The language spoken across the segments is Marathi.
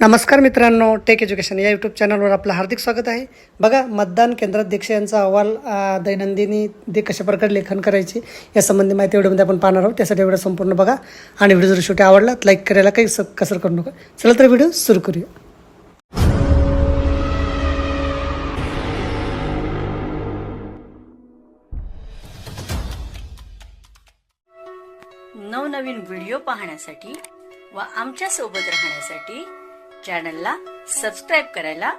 नमस्कार मित्रांनो टेक एज्युकेशन या यूट्यूब चॅनलवर आपलं हार्दिक स्वागत आहे. बघा मतदान केंद्राध्यक्ष यांचा अहवाल दैनंदिनी ते कशा प्रकारे लेखन करायची या संबंधी माहिती एवढ्यामध्ये आपण पाहणार आहोत. त्यासाठी एवढं संपूर्ण बघा. आणि व्हिडिओ जर शेवटी आवडला तर लाईक करायला काही स कसर करू नका. चला तर व्हिडिओ सुरू करूया. नवनवीन व्हिडिओ पाहण्यासाठी व आमच्यासोबत राहण्यासाठी चॅनलला सबस्क्राईब करायला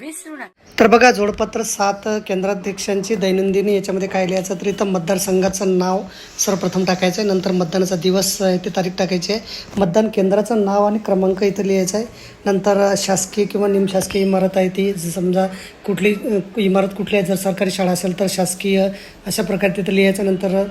विसरू नका. तर बघा जोडपत्र सात केंद्राध्यक्षांची दैनंदिनी याच्यामध्ये काय लिहायचं तर इथं मतदारसंघाचं नाव सर्वप्रथम टाकायचं आहे नंतर मतदानाचा दिवस आहे ते तारीख टाकायची आहे. मतदान केंद्राचं नाव आणि क्रमांक इथं लिहायचं आहे नंतर शासकीय किंवा निमशासकीय इमारत आहे ती. समजा कुठली इमारत कुठली आहे जर सरकारी शाळा असेल तर शासकीय अशा प्रकारे तिथं लिहायचं. नंतर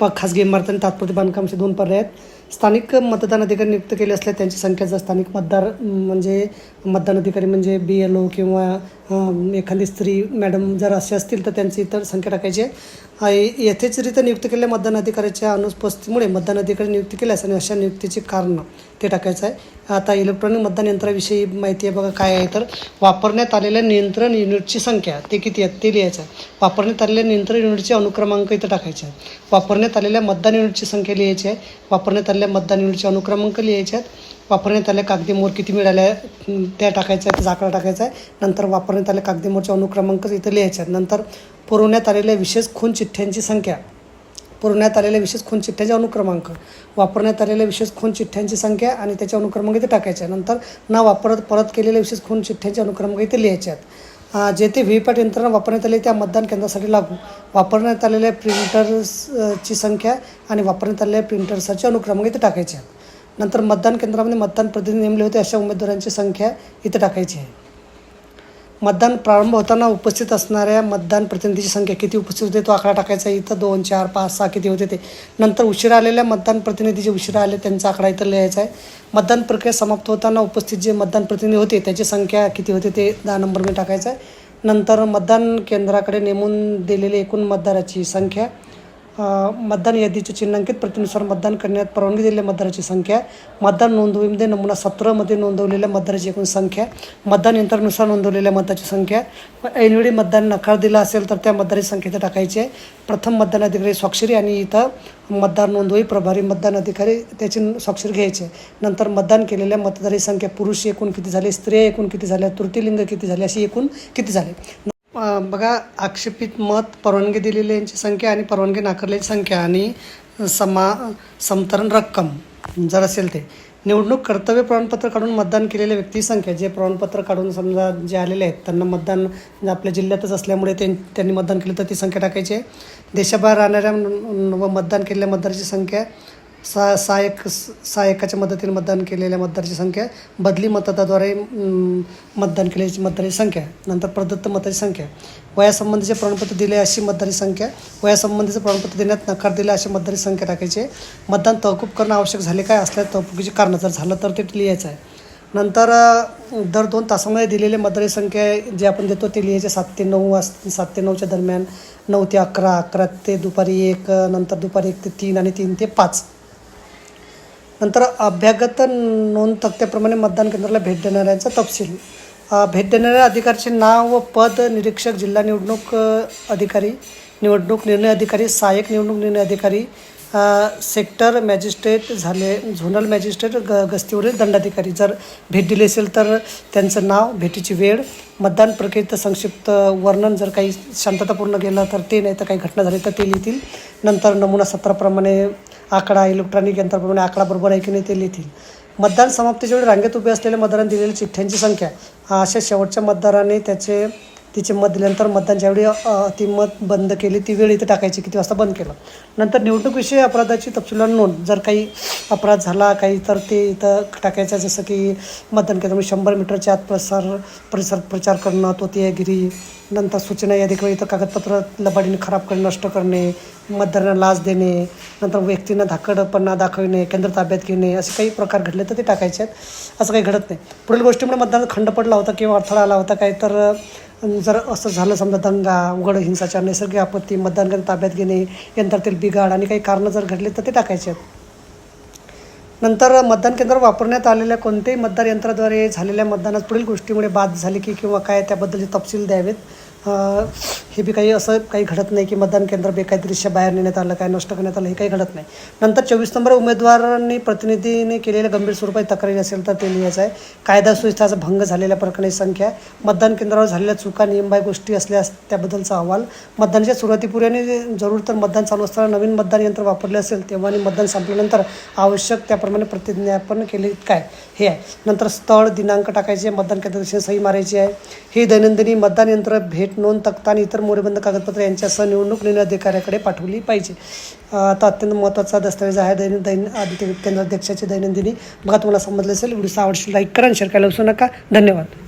प खाजगी इमारत आणि तात्पुरते बांधकामचे दोन पर्याय आहेत. स्थानिक मतदान अधिकारी नियुक्त केले असले त्यांची संख्या जर स्थानिक मतदार म्हणजे मतदान अधिकारी म्हणजे बी एल ओ किंवा एखादी स्त्री मॅडम जर असे असतील तर त्यांची इतर संख्या टाकायची आहे. अं, यथेचरित्या नियुक्त केलेल्या मतदान अधिकाऱ्याच्या अनुपस्थितीमुळे मतदान अधिकारी नियुक्त केल्यास आणि अशा नियुक्तीची कारणं ते टाकायचं आहे. आता इलेक्ट्रॉनिक मतदान यंत्राविषयी माहिती आहे बघा काय आहे तर वापरण्यात आलेल्या नियंत्रण युनिटची संख्या ते किती आहेत ते लिहायचं आहे. वापरण्यात आलेल्या नियंत्रण युनिटचे अनुक्रमांक इथं टाकायचे आहेत. वापरण्यात आलेल्या मतदान युनिटची संख्या लिहायची आहे. वापरण्यात आलेल्या मतदान युनिटचे अनुक्रमांक लिहायचे आहेत. वापरण्यात आलेल्या कागदी मोर किती मिळाल्या त्या टाकायच्या आहेत त्याचा आकडा टाकायचा आहे. नंतर वापरण्यात आलेल्या कागदी मोर्चा अनुक्रमांक इथं लिहायचे आहेत नंतर पुरवण्यात आलेल्या विशेष खून चिठ्ठ्यांची संख्या पुरवण्यात आलेल्या विशेष खून चिठ्ठ्याचे अनुक्रमांक वापरण्यात आलेल्या विशेष खून चिठ्ठ्यांची संख्या आणि त्याचे अनुक्रमांक इथे टाकायचे. नंतर ना वापरत परत केलेल्या विशेष खून चिठ्ठ्यांचे अनुक्रमांक इथे लिहायचे आहेत जे जेथे व्ही पॅट यंत्रणा वापरण्यात आली त्या मतदान केंद्रासाठी लागू. वापरण्यात आलेल्या प्रिंटर्सची संख्या आणि वापरण्यात आलेल्या प्रिंटर्सचे अनुक्रमांक इथे टाकायचे. आहेत नंतर मतदान केंद्रामध्ये मतदान प्रतिनिधी नेमले होते अशा उमेदवारांची संख्या इथे टाकायची आहे. मतदान प्रारंभ होताना उपस्थित असणाऱ्या मतदान प्रतिनिधीची संख्या किती उपस्थित होते? तो आकडा टाकायचा आहे. इथं दोन चार पाच सहा किती होते ते? नंतर उशिरा आलेल्या मतदान प्रतिनिधी जे उशिरा आले त्यांचा आकडा इथं लिहायचा आहे. मतदान प्रक्रिया समाप्त होताना उपस्थित जे मतदान प्रतिनिधी होते त्याची संख्या किती होते ते दहा नंबर मी टाकायचं आहे. नंतर मतदान केंद्राकडे नेमून दिलेली एकूण मतदाराची संख्या मतदान यादीचे चिन्हांकित प्रतिनुसार मतदान करण्यात परवानगी दिलेल्या मतदाराची संख्या मतदान नोंदवहीमध्ये नमुना सतरामध्ये नोंदवलेल्या मतदाराची एकूण संख्या मतदान यंत्रानुसार नोंदवलेल्या मताची संख्या ऐनवेळी मतदान नकार दिला असेल तर त्या मतदाराची संख्या इथं टाकायची आहे. प्रथम मतदान अधिकारी स्वाक्षरी आणि इथं मतदार नोंदवही प्रभारी मतदान अधिकारी त्याची स्वाक्षरी घ्यायची नंतर मतदान केलेल्या मतदाराची संख्या पुरुष एकूण किती झाले स्त्रिया एकूण किती झाल्या तृतीलिंग किती झाले अशी एकूण किती झाले. बघा आक्षेपित मत परवानगी दिलेल्यांची संख्या आणि परवानगी नाकारलेली संख्या आणि समा समतरण रक्कम जर असेल ते. निवडणूक कर्तव्य प्रमाणपत्र काढून मतदान केलेल्या व्यक्ती संख्या जे प्रमाणपत्र काढून समजा जे आलेले आहेत त्यांना मतदान आपल्या जिल्ह्यातच असल्यामुळे त्यां त्यांनी मतदान केलं तर ती संख्या टाकायची आहे. देशाबाहेर राहणाऱ्या व मतदान केलेल्या मतदाराची संख्या सा सहा एक मदतीने मतदान केलेल्या मतदाराची संख्या बदली मतदाद्वारे मतदान केल्याची मतदाराची संख्या नंतर प्रदत्त मताची संख्या वयासंबंधीचे प्रमाणपत्र दिले अशी मतदाराची संख्या वयासंबंधीचं प्रमाणपत्र देण्यात नकार दिला अशी मतदाराची संख्या टाकायची मतदान तहकूब करणं आवश्यक झाले काय असल्या तहकुबीची कारणं जर झालं तर ते लिहायचं आहे. नंतर दर दोन तासामध्ये दिलेले मतदारी संख्या जे आपण देतो ते लिहायचे सात ते नऊ वाज सात ते नऊच्या दरम्यान नऊ ते अकरा अकरा ते दुपारी एक नंतर दुपारी एक ते तीन आणि तीन ते पाच. नंतर अभ्यागत नोंद तक्त्याप्रमाणे मतदान केंद्राला भेट देणाऱ्यांचा तपशील. भेट देणाऱ्या अधिकाऱ्याचे नाव व पद निरीक्षक जिल्हा निवडणूक अधिकारी निवडणूक निर्णय अधिकारी सहाय्यक निवडणूक निर्णय अधिकारी सेक्टर मॅजिस्ट्रेट झाले झोनल मॅजिस्ट्रेट ग गस्तीवरील दंडाधिकारी. जर भेट दिली असेल तर त्यांचं नाव भेटीची वेळ मतदान प्रक्रियेचं संक्षिप्त वर्णन जर काही शांततापूर्ण गेलं तर ते नाही तर काही घटना झाली तर ते लिहितील. नंतर नमुना सत्राप्रमाणे आकडा इलेक्ट्रॉनिक यंत्राप्रमाणे आकडा बरोबर आहे की नाही ते लिहितील. मतदान समाप्तीच्या वेळी रांगेत उभे असलेल्या मतदारांनी दिलेल्या चिठ्ठ्यांची संख्या अशा शेवटच्या मतदाराने त्याचे तिचे मत दिल्यानंतर वेळी ती मत बंद केली ती वेळ इथं टाकायची किती वाजता बंद केलं. नंतर निवडणुकीविषयी अपराधाची तपशीलवार नोंद. जर काही अपराध झाला काही तर ते इथं टाकायचं जसं की मतदान केंद्रामध्ये शंभर मीटरच्या आत प्रसार परिसर प्रचार करणं तोतियागिरी नंतर सूचना यादी किंवा इथं कागदपत्र लबाडीने खराब करणे नष्ट करणे मतदारांना लाच देणे नंतर व्यक्तींना धाकडपणा दाखविणे केंद्र ताब्यात घेणे असे काही प्रकार घडले तर ते टाकायचे आहेत. असं काही घडत नाही. पुढील गोष्टीमुळे मतदान खंड पडला होता किंवा अडथळा आला होता काही तर जर असं झालं समजा दंगा उघड हिंसाचार नैसर्गिक आपत्ती मतदान केंद्र ताब्यात घेणे यंत्रातील बिघाड आणि काही कारणं जर घडले तर ते टाकायचे आहेत. नंतर मतदान केंद्रावर वापरण्यात आलेल्या कोणत्याही मतदार यंत्राद्वारे झालेल्या मतदानात पुढील गोष्टीमुळे बाद झाली की किंवा काय त्याबद्दलचे तपशील द्यावेत. हे बी काही असं काही घडत नाही की मतदान केंद्र बेकायदेशीर बाहेर नेण्यात आलं काय नष्ट करण्यात आलं हे काही घडत नाही. नंतर चोवीस नंबर उमेदवारांनी प्रतिनिधीने केलेल्या गंभीर स्वरूपाची तक्रारी असेल तर ते लिहायचं आहे. कायदा सुव्यवस्थेचा भंग झालेल्या प्रकरणाची संख्या मतदान केंद्रावर झालेल्या चुका नियमबाय गोष्टी असल्यास त्याबद्दलचा अहवाल. मतदानाच्या सुरुवातीपूर्वी जरूर तर मतदान चालू असताना नवीन मतदान यंत्र वापरले असेल तेव्हा आणि मतदान संपल्यानंतर आवश्यक त्याप्रमाणे प्रतिज्ञापन केले काय? हे आहे. नंतर स्थळ दिनांक टाकायचे मतदान केंद्राची सही मारायची आहे. हे दैनंदिनी मतदान यंत्र भेट नोंद तक्ता आणि इतर मोरेबंद कागदपत्र यांच्यासह निवडणूक निर्णय अधिकाऱ्याकडे पाठवली पाहिजे. आता अत्यंत महत्त्वाचा दस्तावेज आहे. दैन दैन आदित्य केंद्राध्यक्षाची दैनंदिनी बघा तुम्हाला समजलं असेल. व्हिडिओ आवडशील लाईक करा आणि शेअर करायला विसरू नका. धन्यवाद.